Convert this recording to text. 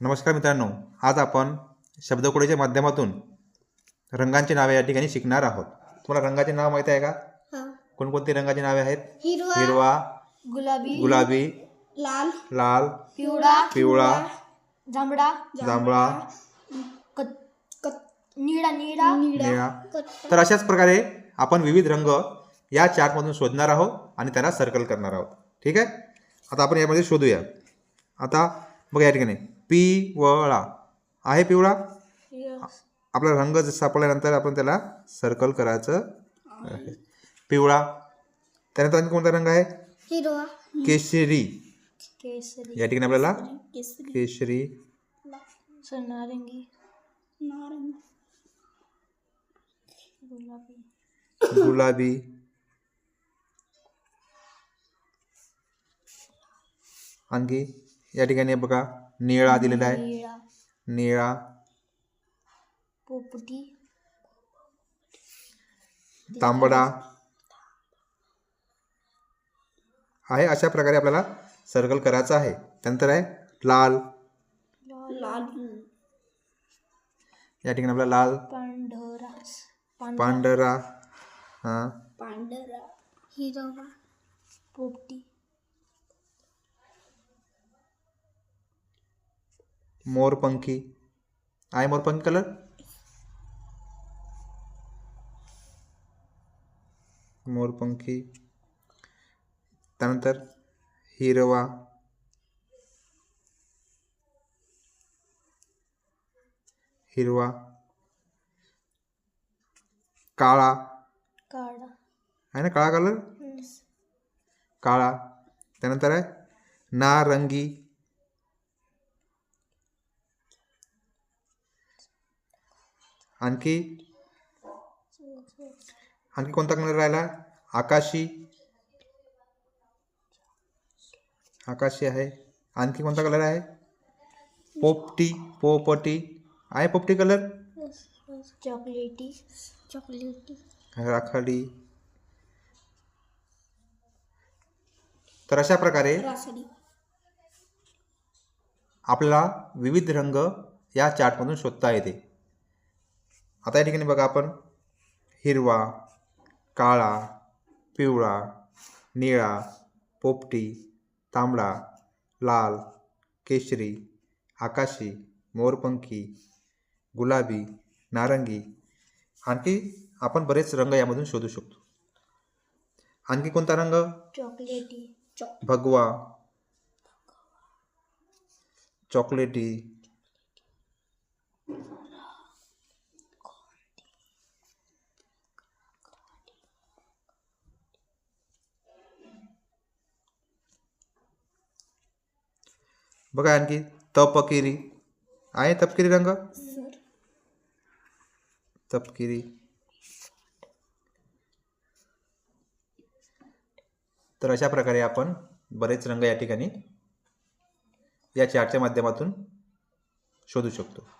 नमस्कार मित्रांनो आज आपण शब्दकोडीच्या माध्यमातून रंगांची नावे या ठिकाणी शिकणार आहोत. तुम्हाला रंगाचे नाव माहीत आहे का? हा. कोणकोणती रंगाची नावे आहेत? हिरवा हिरवा गुलाबी गुलाबी लाल लाल पिवळा पिवळा जांभळा जांभळा निळा निळा निळा. तर अशाच प्रकारे आपण विविध रंग या चार्टमधून शोधणार आहोत आणि त्यांना सर्कल करणार आहोत. ठीक आहे? आता आपण यामध्ये शोधूया. आता बघा या ठिकाणी. पिवळा. आहे पिवळा? आपला रंग जर सापडल्यानंतर आपण त्याला सर्कल करायचं आहे. पिवळा. त्यानंतर आणखी कोणता रंग आहे? हिरवा. केशरी. केसरी या ठिकाणी आपल्याला केसरी केशरी. नारंगी. नारंगी. गुलाबी. गुलाबी. आणखी? या ठिकाणी बघा निळा दिलेला आहे. निळा. निळा. पोपटी. तांबडा. आहे अशा प्रकारे आपल्याला सर्कल करायचं आहे. त्यानंतर आहे लाल. लाल. या ठिकाणी आपला लाल. पांढरा. पांढरा. हां. पांढरा. हिरवा पोपटी. मोरपंखी आहे मोरपंखी कलर मोरपंखी त्यानंतर हिरवा. हिरवा. काळा. काळा. आहे ना काळा कलर काळा. त्यानंतर आहे नारंगी. आणखी? आणखी कोणता कलर राहिला? आकाशी. आकाशी आहे. आणखी कोणता कलर आहे? पोपटी पोपटी. आहे पोपटी कलर? चॉकलेटी चॉकलेटी. राखाडी. तर अशा प्रकारे आपल्याला विविध रंग या चार्टमधून शोधता येते. आता या ठिकाणी बघा आपण. हिरवा काळा पिवळा निळा पोपटी तांबडा लाल केशरी आकाशी मोरपंखी गुलाबी नारंगी. आणखी आपण बरेच रंग यामधून शोधू शकतो. आणखी कोणता रंग? चॉकलेटी. चॉक भगवा. चॉकलेटी. बघा आणखी तपकिरी. आहे तपकिरी रंग? तपकिरी. तर अशा प्रकारे आपण बरेच रंग या ठिकाणी या चार्टच्या माध्यमातून शोधू शकतो.